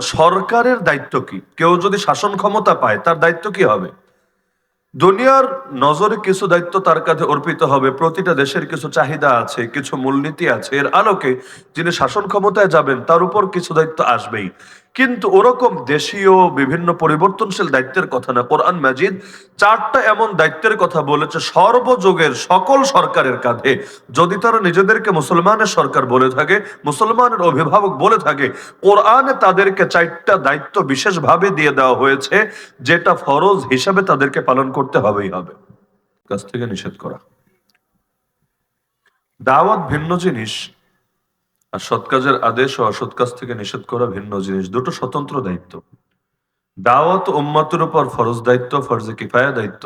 সরকারের দায়িত্ব কি? কেউ যদি শাসন ক্ষমতা পায়, তার দায়িত্ব কি হবে? দুনিয়ার নজরে কিছু দায়িত্ব তার কাছে অর্পিত হবে। প্রতিটা দেশের কিছু চাহিদা আছে, কিছু মূলনীতি আছে। এর আলোকে যিনি শাসন ক্ষমতায় যাবেন, তার উপর কিছু দায়িত্ব আসবেই। কিন্তু ওরকম দেশীয় বিভিন্ন পরিবর্তনশীল দায়িত্বের কথা না। কোরআন মাজিদ চারটা এমন দায়িত্বের কথা বলেছে, সর্বযুগের সকল সরকারের কাঁধে। যদি তারা নিজেদেরকে মুসলমানের সরকার বলে থাকে, মুসলমানের অভিভাবক বলে থাকে, কোরআনে তাদেরকে চারটা দায়িত্ব বিশেষভাবে দিয়ে দেওয়া হয়েছে, যেটা ফরজ হিসাবে তাদেরকে পালন করতে হবেই হবে। কাছ থেকে নিষেধ করা। দাওয়াত ভিন্ন জিনিস আর সৎ কাজের আদেশ ও অসৎ কাজ থেকে নিষেধ করা ভিন্ন জিনিস। দুটো স্বতন্ত্র দায়িত্ব। দাওয়াত উম্মাতের উপর ফরজ দায়িত্ব, ফরজে কিফায়া দায়িত্ব।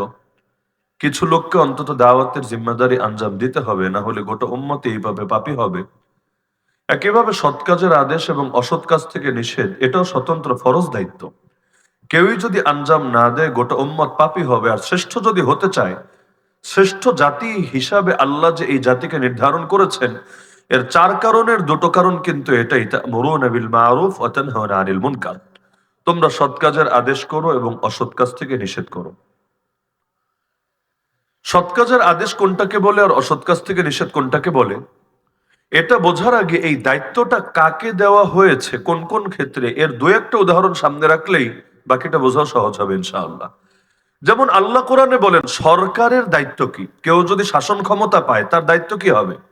কিছু লোককে অন্তত দাওয়াতের জিম্মাদারি আঞ্জাম দিতে হবে, না হলে গোটা উম্মতে এইভাবে পাপি হবে। একইভাবে সৎ কাজের আদেশ এবং অসৎ কাজ থেকে নিষেধ, এটাও স্বতন্ত্র ফরজ দায়িত্ব। কেউই যদি আঞ্জাম না দেয়, গোটা উম্মত পাপি হবে। আর শ্রেষ্ঠ যদি হতে চায়, শ্রেষ্ঠ জাতি হিসাবে আল্লাহ যে এই জাতিকে নির্ধারণ করেছেন এর চার কারণের দুটো কারণ কিন্তু এটাই মরুন বিল মারুফ অতানহাউনা আনিল মুনকার। তোমরা সৎ কাজের আদেশ করো এবং অসৎ কাজ থেকে নিষেধ করো। সৎ কাজের আদেশ কোনটাকে বলে আর অসৎ কাজ থেকে নিষেধ কোনটাকে বলে? এটা বোঝার আগে এই দায়িত্বটা কাকে দেওয়া হয়েছে, কোন কোন ক্ষেত্রে? এর দু একটা উদাহরণ সামনে রাখলেই বাকিটা বোঝা সহজ হবে ইনশাআল্লাহ। যেমন আল্লাহ কোরআনে বলেন, সরকারের দায়িত্ব কি? কেউ যদি শাসন ক্ষমতা পায়, তার দায়িত্ব কি হবে?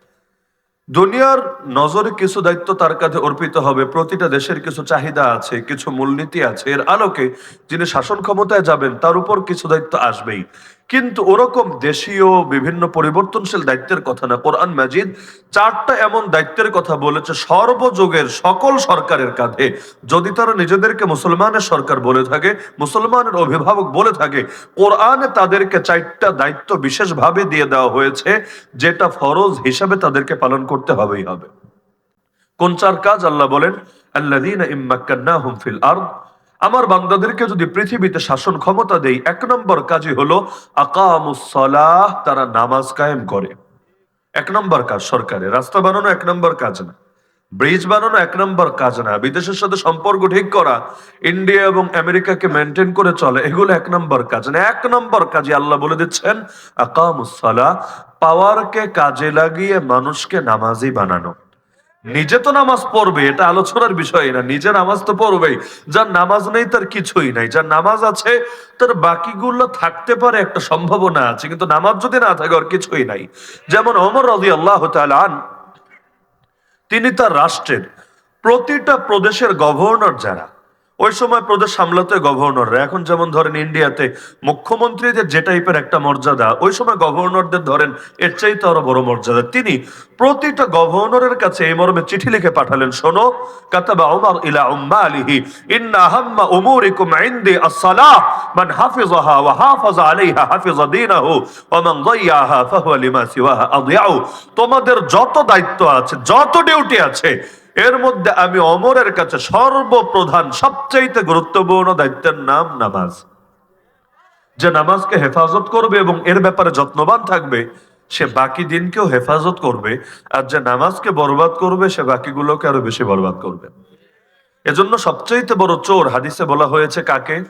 দুনিয়ার নজরে কিছু দায়িত্ব তার কাছে অর্পিত হবে, প্রতিটা দেশের কিছু চাহিদা আছে, কিছু মূলনীতি আছে, এর আলোকে যিনি শাসন ক্ষমতায় যাবেন, তার উপর কিছু দায়িত্ব আসবেই। কিন্তু ওরকম দেশীয় বিভিন্ন পরিবর্তনশীল দায়িত্বের কথা না। কোরআন মাজিদ চারটা এমন দায়িত্বের কথা বলেছে, সর্বযুগের সকল সরকারের কাঁধে। যদি তারা নিজেদেরকে মুসলমানের সরকার বলে থাকে, মুসলমানের অভিভাবক বলে থাকে, কোরআনে তাদেরকে চারটা দায়িত্ব বিশেষভাবে দিয়ে দেওয়া হয়েছে, যেটা ফরজ হিসাবে তাদেরকে পালন করতে হবেই হবে। কোন চার কাজ আল্লাহ বলেন? আল্লাযীনা ইম্মাক্কান্নাহুম ফিল আরদ আমার বান্দাদেরকে যদি পৃথিবীতে শাসন ক্ষমতা দেই, এক নম্বর কাজই হলো আকামুস সালাহ, তারা নামাজ কায়েম করে। এক নম্বর কাজ সরকারের রাস্তা বানানো এক নম্বর কাজ না। ব্রিজ বানানো এক নম্বর কাজ না। বিদেশের সাথে সম্পর্ক ঠিক করা, ইন্ডিয়া এবং আমেরিকাকে মেনটেন করে চলে, এগুলো এক নম্বর কাজ না। এক নম্বর কাজে আল্লাহ বলে দিচ্ছেন আকামুসালা পাওয়ারকে কাজে লাগিয়ে মানুষকে নামাজি বানানো। নিজে তো নামাজ পড়বে, এটা আলোচনার বিষয় না, নিজে নামাজ তো পড়বেই। যার নামাজ নেই, তার কিছুই নাই। যার নামাজ আছে, তার বাকিগুলো থাকতে পারে, একটা সম্ভাবনা আছে, কিন্তু নামাজ যদি না থাকে আর কিছুই নাই। যেমন অমর রাজি আল্লাহ আন, তিনি তার রাষ্ট্রের প্রতিটা প্রদেশের গভর্নর যারা ওই সময় প্রদেশ সামলাতে গভর্নররা। এখন যেমন ধরেন ইন্ডিয়াতে মুখ্যমন্ত্রীদের যে টাইপের একটা মর্যাদা, ওই সময় গভর্নরদের ধরেন এর চাইতে আরও বড় মর্যাদা। তিনি প্রতিটা গভর্নরের কাছে এই মর্মে চিঠি লিখে পাঠালেন, শোনো, কাতাবা উমার ইলা উম্মা আলিহি ইন্না হাম্মা উমুরিকুম ইনদি আস-সালাহ, মান হাফিজাহা ওয়া হাফাজা আলাইহা হাফিজা দীনাহু, ওয়া মান দাইয়াহা ফাহুয়া লিমা সিওয়াহা আদিয়াউ তোমাদের যত দায়িত্ব আছে, যত ডিউটি আছে এর মধ্যে আমি অমরের কাছে সর্বপ্রধান, সবচাইতে গুরুত্বপূর্ণ দায়িত্বের নাম নামাজ। যে নামাজকে হেফাজত করবে এবং এর ব্যাপারে যত্নবান থাকবে, সে বাকি দিনকেও হেফাজত করবে, আর যে নামাজকে বরবাদ করবে, সে বাকিগুলোকে আরও বেশি বরবাদ করবে। এজন্য সবচাইতে বড় চোর হাদিসে বলা হয়েছে কাকে?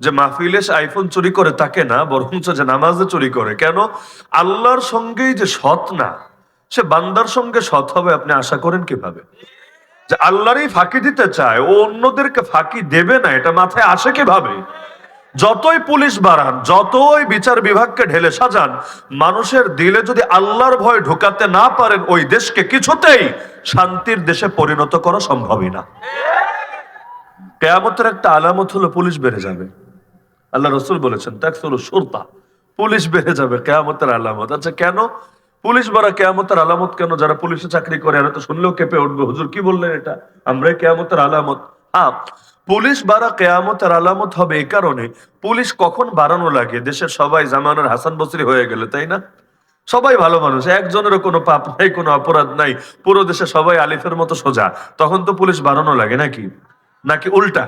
যে মাহফিলে আইফোন চুরি করে, তাকে না, বরঞ্চ যে নামাজে চুরি করে। কেন? আল্লাহর সঙ্গেই যে সৎ না সে বান্দার সঙ্গে সৎ হবে, আপনি আশা করেন কীভাবে? যে আল্লাহরই ফাঁকি দিতে চায়, ও অন্যদেরকে ফাঁকি দেবে না, এটা মাথায় আসে কীভাবে? যতই পুলিশ বাড়ান, যতই বিচার বিভাগকে ঢেলে সাজান, মানুষের দিলে যদি আল্লাহর ভয় ঢোকাতে না পারেন, ওই দেশকে কিছুতেই শান্তির দেশে পরিণত করা সম্ভবই না। কেয়ামতের একটা আলামত হলো পুলিশ বেড়ে যাবে। আল্লাহ রসুল বলেছেন ট্যাক্স হলো সুরতা। পুলিশ বেড়ে যাবে কেয়ামতের আলামত। আচ্ছা কেন? পুলিশ বাড়া কেয়ামতের আলামত কেন? যারা পুলিশে চাকরি করে, এরা তো শুনলেও কেঁপে উঠবে। হুজুর কি বললেন এটা? আমরাই কেয়ামতের আলামত। হ্যাঁ পুলিশ বাড়া কেয়ামতের আলামত হবে এই কারণে, পুলিশ কখন বাড়ানো লাগে? দেশের সবাই জামানের হাসান বসরি হয়ে গেলে, তাই না? সবাই ভালো মানুষ, একজনেরও কোনো পাপ নাই, কোনো অপরাধ নাই। পুরো দেশে সবাই আলিফের মতো সোজা। তখন তো পুলিশ বাড়ানো লাগে নাকি? নাকি উল্টা?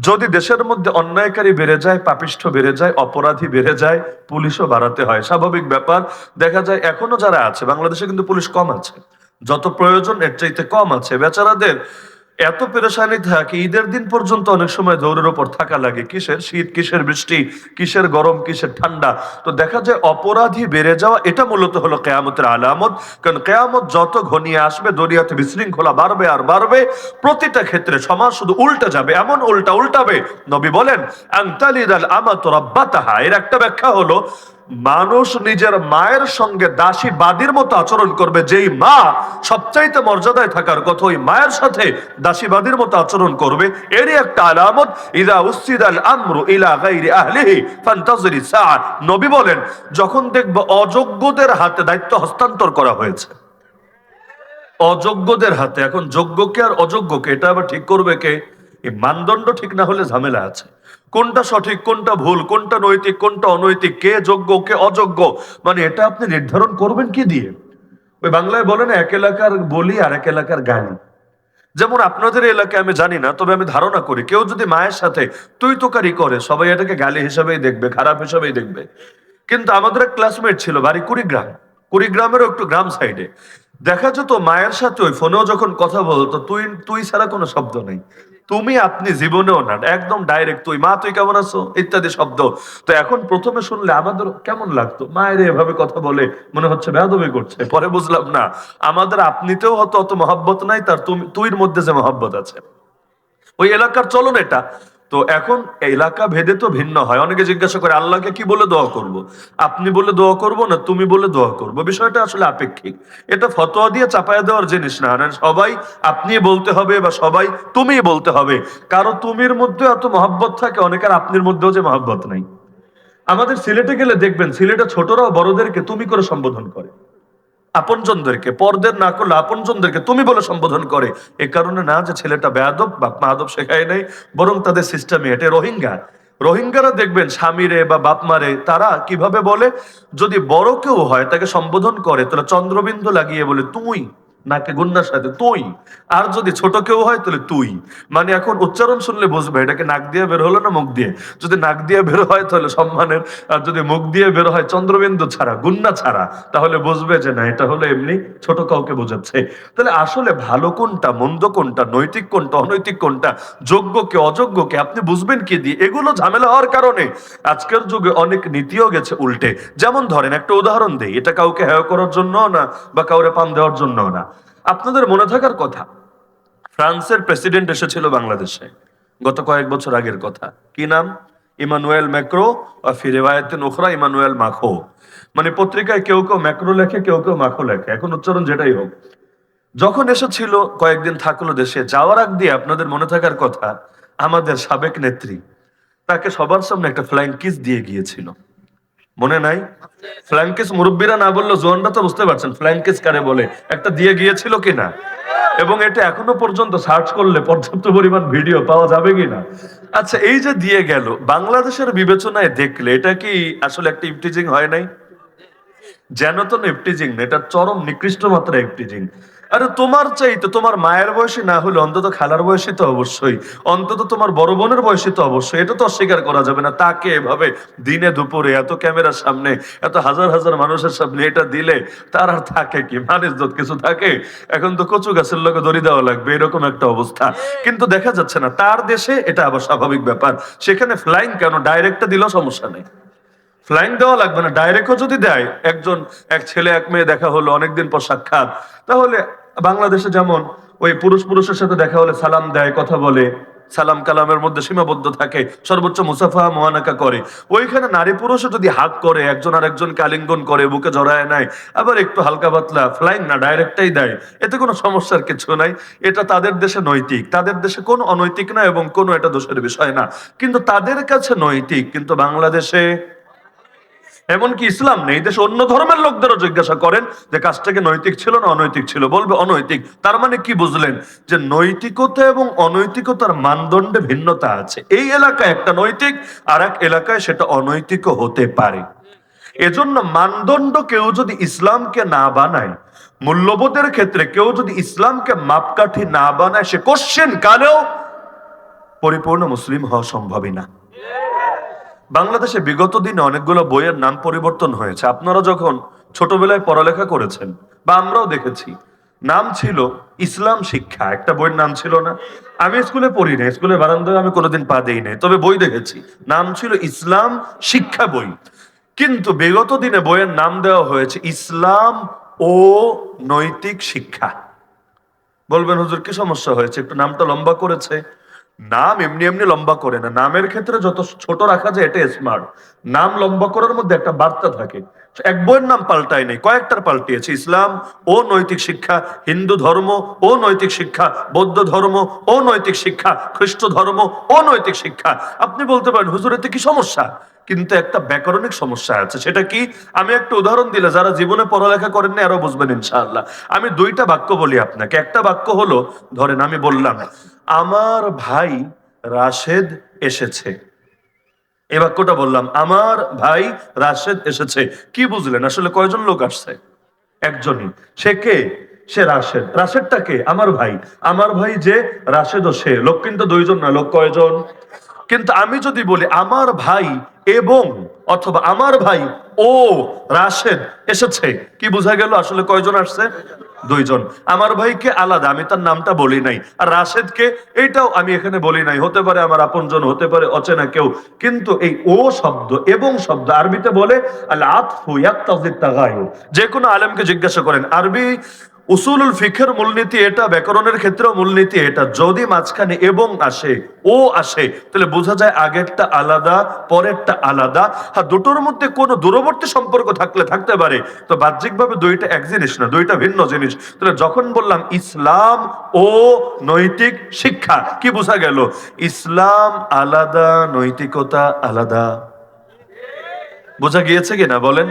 যদি দেশের মধ্যে অন্যায়কারী বেড়ে যায়, পাপিষ্ঠ বেড়ে যায়, অপরাধী বেড়ে যায়, পুলিশও বাড়াতে হয়। স্বাভাবিক ব্যাপার, দেখা যায় এখনও যারা আছে, বাংলাদেশে কিন্তু পুলিশ কম আছে। যত প্রয়োজন, এর চাইতে কম আছে। বেচারাদের এত পেরেশানি থাকে, ঈদের দিন পর্যন্ত অনেক সময় দৌড়ের ওপর থাকা লাগে। কিসের শীত, কিসের বৃষ্টি, কিসের গরম, কিসের ঠান্ডা? তো দেখা যায় অপরাধী বেড়ে যাওয়া, এটা মূলত হলো কেয়ামতের আলামত। কারণ কেয়ামত যত ঘনিয়ে আসবে দরিয়াতে বিশৃঙ্খলা বাড়বে আর বাড়বে। প্রতিটা ক্ষেত্রে সমাজ শুধু উল্টা যাবে, এমন উল্টা উল্টাবে। নবী বলেন আংতালিদাল আমাত রব্বাতাহা। এর একটা ব্যাখ্যা হলো মানুষ নিজের মায়ের সঙ্গে দাসী বাদীর মতো আচরণ করবে। যেই মা সবচাইতে মর্যাদায় থাকার কথা, ওই মায়ের সাথে দাসীবাদীর মতো আচরণ করবে। এরই একটা আলামত, ইদা উসিদ আল আমরু ইলা গাইরি আহলিহি ফান্তাজরি সাআ। নবী বলেন, যখন দেখব অযোগ্যদের হাতে দায়িত্ব হস্তান্তর করা হয়েছে। অযোগ্যদের হাতে, এখন যোগ্যকে আর অযোগ্যকে এটা আবার ঠিক করবে কে? এই মানদণ্ড ঠিক না হলে ঝামেলা আছে। কোনটা সঠিক, কোনটা ভুল, কোনটা নৈতিক, কোনটা অনৈতিক, কে যোগ্য, কে অযোগ্য? মানে এটা আপনি নির্ধারণ করবেন কি দিয়ে? ওই বাংলায় বলে না এক এলাকার বলি আর এক এলাকার গালি যেমন আপনাদের এলাকায় আমি জানি না, তবে আমি ধারণা করি, কেউ যদি মায়ের সাথে তুই তোকারি করে, সবাই এটাকে গালি হিসাবেই দেখবে, খারাপ হিসাবেই দেখবে। কিন্তু আমাদের এক ক্লাসমেট ছিল বাড়ি কুড়িগ্রাম। কুড়িগ্রামেরও একটু গ্রাম সাইডে দেখা যেত মায়ের সাথে ওই ফোনেও যখন কথা বলতো তুই তুই ছাড়া কোনো শব্দ নেই। তুমি আপনি জীবনেও না, একদম ডাইরেক্ট তুই, মা, তুই কেমন আছো? ইত্যাদি শব্দ। তো এখন প্রথমে শুনলে আমাদের কেমন লাগতো? মায়ের এভাবে কথা বলে মনে হচ্ছে বেদবি করছে। পরে বুঝলাম না, আমাদের আপনিতেও হয়তো অত মহব্বত নাই, তার তুমি, তুইর মধ্যে যে মহব্বত আছে। ওই এলাকার চলন এটা। তো এখন এলাকা ভেদে তো ভিন্ন হয়। অনেকে জিজ্ঞাসা করে, আল্লাহকে কি বলে দোয়া করব। আপনি বলে দোয়া করব না তুমি বলে দোয়া করব? বিষয়টা আসলে আপেক্ষিক। এটা ফতোয়া দিয়ে চাপায়া দেওয়ার জিনিস না। সবাই আপনি বলতে হবে বা সবাই তুমি বলতে হবে। কারও তুমির মধ্যে এত মহব্বত থাকে, অনেকের আপনির মধ্যেও যে মহব্বত নাই। আমাদের সিলেটে গেলে দেখবেন, সিলেটে ছোটরাও বড়দেরকে তুমি করে সম্বোধন করে। আপনজনদেরকে, পরদের না করলে আপনজনদেরকে তুমি বলে সম্বোধন করে। এ কারণে না যে ছেলেটা বেয়াদব, বাপ মা আদব শেখায় নেই, বরং তাদের সিস্টেমে এটা রোহিঙ্গা। রোহিঙ্গারা দেখবেন স্বামীরে বা বাপমারে তারা কীভাবে বলে? যদি বড় কেউ হয়, তাকে সম্বোধন করে, তাহলে চন্দ্রবিন্দু লাগিয়ে বলে, তুই নাকে গুন্নার সাথে, তুই। আর যদি ছোট কেউ হয়, তাহলে তুই। মানে এখন উচ্চারণ শুনলে বুঝবে, এটাকে নাক দিয়ে বের হলো না মুখ দিয়ে? যদি নাক দিয়ে বের হয়, তাহলে সম্মানের, আর যদি মুখ দিয়ে বের হয়, চন্দ্রবিন্দু ছাড়া গুন্না ছাড়া, তাহলে বুঝবে যে না, এটা হলো এমনি ছোট কাউকে বোঝাচ্ছে। তাহলে আসলে ভালো কোনটা, মন্দ কোনটা, নৈতিক কোনটা, অনৈতিক কোনটা, যোগ্যকে, অযোগ্যকে, আপনি বুঝবেন কি দিয়ে? এগুলো ঝামেলা হওয়ার কারণে আজকের যুগে অনেক নীতিও গেছে উল্টে। যেমন ধরেন, একটা উদাহরণ দেই, এটা কাউকে হেয় করার জন্য না, বা কাউরে পান দেওয়ার জন্য না। আপনাদের মনে থাকার কথা। ফ্রান্সের প্রেসিডেন্ট এসেছিল বাংলাদেশে। গত কয়েক বছর আগের কথা। কি নাম? ইমানুয়েল ম্যাক্রো আর ফিরেওয়ায়তে নোখরা ইমানুয়েল মাখো। মানে পত্রিকায় কেউ কেউ ম্যাক্রো লেখে, কেউ কেউ মাখো লেখে। এখন উচ্চারণ যেটাই হোক। যখন এসেছিল, কয়েকদিন থাকল দেশে। যাওয়ার আগ দিয়ে আপনাদের মনে থাকার কথা, আমাদের সাবেক নেত্রী, তাকে সবার সামনে একটা ফ্লাইং কিস দিয়ে গিয়েছিল। মনে নাই? ফ্ল্যাঙ্কেস মুরব্বীরা না বলল জোয়ানরা তো বুঝতে পারছেন ফ্ল্যাঙ্কেস কারে বলে? একটা দিয়ে গিয়েছিল কিনা? এবং এটা এখনও পর্যন্ত সার্চ করলে পর্যাপ্ত পরিমাণ ভিডিও পাওয়া যাবে কিনা? আচ্ছা এই যে দিয়ে গেল, বাংলাদেশের বিবেচনায় দেখলে এটা কি আসলে একটা ইফটিজিং হয় নাই? যেন তো ইফটিজিং না, এটা চরম নিকৃষ্ট মাত্রা ইফটিজিং। আরে তোমার চাইতে তোমার মায়ের বয়সী না হলে অন্তত খালার বয়সী তো অবশ্যই। অন্তত তোমার বড় বোনের বয়সী তো অবশ্যই। এটা তো অস্বীকার করা যাবে না। তাকে এভাবে দিনে দুপুরে এত ক্যামেরার সামনে এত হাজার হাজার মানুষের সামনে এটা দিলে তার আর থাকে কি? মানুষ যত কিছু থাকে? এখন তো কচু গাছের লোকে দড়ি দেওয়া লাগবে এরকম একটা অবস্থা। কিন্তু দেখা যাচ্ছে না তার দেশে এটা আবার স্বাভাবিক ব্যাপার। সেখানে ফ্লাইং কেন? ডাইরেক্টটা দিলেও সমস্যা নেই। ফ্লাইং দেওয়া লাগবে না ডাইরেক্টও যদি দেয়, একজন, এক ছেলে, এক মেয়ে দেখা হলো, অনেকদিন পর সাক্ষাৎ, তাহলে বাংলাদেশে যেমন ওই পুরুষ পুরুষের সাথে দেখা হলে সালাম দেয়, কথা বলে, সালাম কালামের মধ্যে সীমাবদ্ধ থাকে, সর্বোচ্চ মুসাফা মোয়ানাকা করে, ওইখানে নারী পুরুষও যদি হাত করে, একজন আর একজনকে আলিঙ্গন করে, বুকে জড়ায় নেয়, আবার একটু হালকা পাতলা ফ্লাইং না ডাইরেক্টটাই দেয়, এতে কোনো সমস্যার কিছু নাই, এটা তাদের দেশে নৈতিক, তাদের দেশে কোনো অনৈতিক না এবং কোনো এটা দোষের বিষয় না, কিন্তু তাদের কাছে নৈতিক, কিন্তু বাংলাদেশে এমনকি ইসলাম নেই, দেশে অন্য ধর্মের লোকদেরও জিজ্ঞাসা করেন যে কাজটাকে নৈতিক ছিল না অনৈতিক ছিল। বলবে অনৈতিক। তার মানে কি বুঝলেন? যে নৈতিকতা এবং অনৈতিকতার মানদণ্ডে ভিন্নতা আছে। এই এলাকায় একটা নৈতিক আর এক এলাকায় সেটা অনৈতিকও হতে পারে। এজন্য মানদণ্ড কেউ যদি ইসলামকে না বানায়, মূল্যবোধের ক্ষেত্রে কেউ যদি ইসলামকে মাপকাঠি না বানায়, সে কোশ্চেন কালেও পরিপূর্ণ মুসলিম হওয়া সম্ভবই না। বাংলাদেশে বিগত দিনে অনেকগুলো বইয়ের নাম পরিবর্তন হয়েছে। আপনারা যখন ছোটবেলায় পড়ালেখা করেছেন, বা আমরাও দেখেছি, নাম ছিল ইসলাম শিক্ষা। একটা বইয়ের নাম ছিল না। আমি স্কুলে পড়ি না স্কুলের বারান্দায় আমি কোনোদিন পা দেই নাই, তবে বই দেখেছি। নাম ছিল ইসলাম শিক্ষা বই। কিন্তু বিগত দিনে বইয়ের নাম দেওয়া হয়েছে ইসলাম ও নৈতিক শিক্ষা। বলবেন, হুজুর, কি সমস্যা হয়েছে? একটু নামটা লম্বা করেছে। নাম এমনি এমনি লম্বা করে না। নামের ক্ষেত্রে যত ছোট রাখা যায়, এটা স্মার্ট নাম লম্বা করার মধ্যে একটা বার্তা থাকে। এক বইয়ের নাম পাল্টায় নেই, কয়েকটার পাল্টিয়েছে। ইসলাম, ও নৈতিক শিক্ষা, হিন্দু ধর্ম, ও নৈতিক শিক্ষা, বৌদ্ধ ধর্ম, ও নৈতিক শিক্ষা, খ্রিস্ট ধর্ম, ও নৈতিক শিক্ষা। আপনি বলতে পারেন, হুজুর, এতে কি সমস্যা? কিন্তু একটা ব্যাকরণিক সমস্যা আছে। সেটা কি? আমি একটা উদাহরণ দিলে যারা জীবনে পড়ালেখা করেন না আরও বুঝবেন ইনশাআল্লাহ। আমি দুইটা বাক্য বলি আপনাকে। একটা বাক্য হলো, ধরেন আমি বললাম, আমার ভাই রাশেদ এসেছে। এই বাক্যটা বললাম, আমার ভাই রাশেদ এসেছে। কি বুঝলেন? আসলে কয়জন লোক আসছে? একজনই। সে কে? সে রাশেদ। রাশেদটা কে? আমার ভাই। আমার ভাই যে রাশেদও সে। লোক কিন্তু দুইজন না লোক কয়জন? কিন্তু আমি যদি বলি আমার ভাই এবং অথবা আমার ভাই ও রাশেদ এসেছে, কি বোঝা গেল? আসলে কয়জন আসছে? দুইজন। আমার ভাইকে আলাদা, আমি তার নামটা বলি নাই। আর রাশেদকে এইটাও আমি এখানে বলি নাই। হতে পারে আমার আপনজন, হতে পারে অচেনা কেউ। কিন্তু এই ও শব্দ এবং শব্দ আরবিতে বলে আল আতফু ইয়াক্তাযিত তাগায়ুর। যে কোনো আলেমকে জিজ্ঞাসা করেন, আরবি উসুলুল ফিখের মূলনীতি এটা, ব্যাকরণের ক্ষেত্রেও মূলনীতি এটা। যদি মাঝখানে এবং আসে, ও আসে, তাহলে বোঝা যায় আগেরটা আলাদা, পরেরটা আলাদা। হ্যাঁ দুটোর মধ্যে কোনো দূরবর্তী সম্পর্ক থাকলে থাকতে পারে। তো বাহ্যিকভাবে দুইটা এক জিনিস না, দুইটা ভিন্ন জিনিস। তাহলে যখন বললাম ইসলাম ও নৈতিক শিক্ষা, কি বোঝা গেল? ইসলাম আলাদা, নৈতিকতা আলাদা। বোঝা গিয়েছে কিনা বলেন?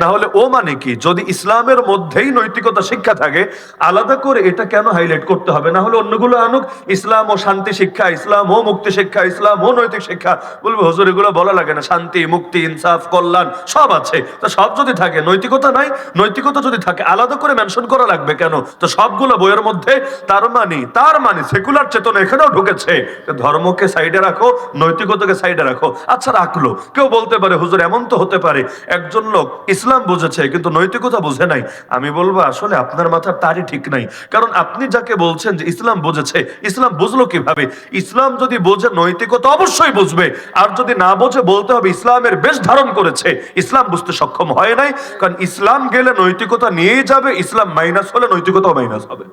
না হলে ও মানে কি? যদি ইসলামের মধ্যেই নৈতিকতা শিক্ষা থাকে, আলাদা করে এটা কেন হাইলাইট করতে হবে? না হলে অন্যগুলো আনুক, ইসলাম ও শান্তি শিক্ষা, ইসলাম ও মুক্তি শিক্ষা, ইসলাম ও নৈতিক শিক্ষা। বলবে, হুজুর, এগুলো বলা লাগে না। শান্তি, মুক্তি, ইনসাফ, কল্যাণ, সব আছে। তো সব যদি থাকে, নৈতিকতা নাই, নৈতিকতা যদি থাকে, আলাদা করে মেনশন করা লাগবে কেন? তো সবগুলো বইয়ের মধ্যে তার মানে তার মানে সেকুলার চেতনা এখানেও ঢুকেছে। ধর্মকে সাইডে রাখো, নৈতিকতাকে সাইডে রাখো। আচ্ছা রাখল। কেউ বলতে পারে, হুজুর, এমন তো হতে পারে। একজন লোক ইসলাম বুঝেছে, কিন্তু নৈতিকতা বুঝে নাই। আমি বলব, আসলে আপনার মাথার তারই ঠিক নাই। কারণ আপনি যাকে বলছেন যে ইসলাম বুঝেছে, ইসলাম বুঝলো কীভাবে? ইসলাম যদি বোঝে নৈতিকতা অবশ্যই বুঝবে। আর যদি না বোঝে, বলতে হবে ইসলামের বেশ ধারণ করেছে। ইসলাম বুঝতে সক্ষম হয় নাই। কারণ ইসলাম গেলে নৈতিকতা নিয়েই যাবে, ইসলাম মাইনাস হলে নৈতিকতাও মাইনাস হবে।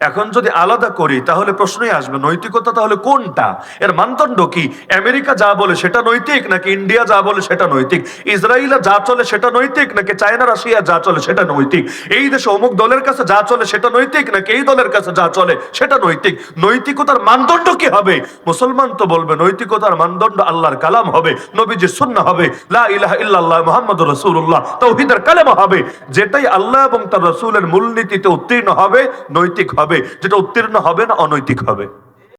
এখন যদি আলাদা করি, তাহলে প্রশ্নই আসবে, নৈতিকতা তাহলে কোনটা? এর মানদণ্ড কি? আমেরিকা যা বলে সেটা নৈতিক, নাকি ইন্ডিয়া যা বলে সেটা নৈতিক? ইসরায়েলে যা চলে সেটা নৈতিক, নাকি চায়না, রাশিয়া যা চলে সেটা নৈতিক? এই দেশে অমুক দলের কাছে যা চলে সেটা নৈতিক, নাকি এই দলের কাছে যা চলে সেটা নৈতিক? নৈতিকতার মানদণ্ড কি হবে? মুসলমান তো বলবে, নৈতিকতার মানদণ্ড আল্লাহর কালাম হবে, নবীজির সুন্নাহ হবে। লা ইলাহা ইল্লাল্লাহ মুহাম্মাদুর রাসূলুল্লাহ তাওহীদের কালেমা হবে। যেটাই আল্লাহ এবং তার রাসূলের মূলনীতিতে উত্তীর্ণ হবে, নৈতিক হবে যেটা উত্তীর্ণ হবে না অনৈতিক হবে।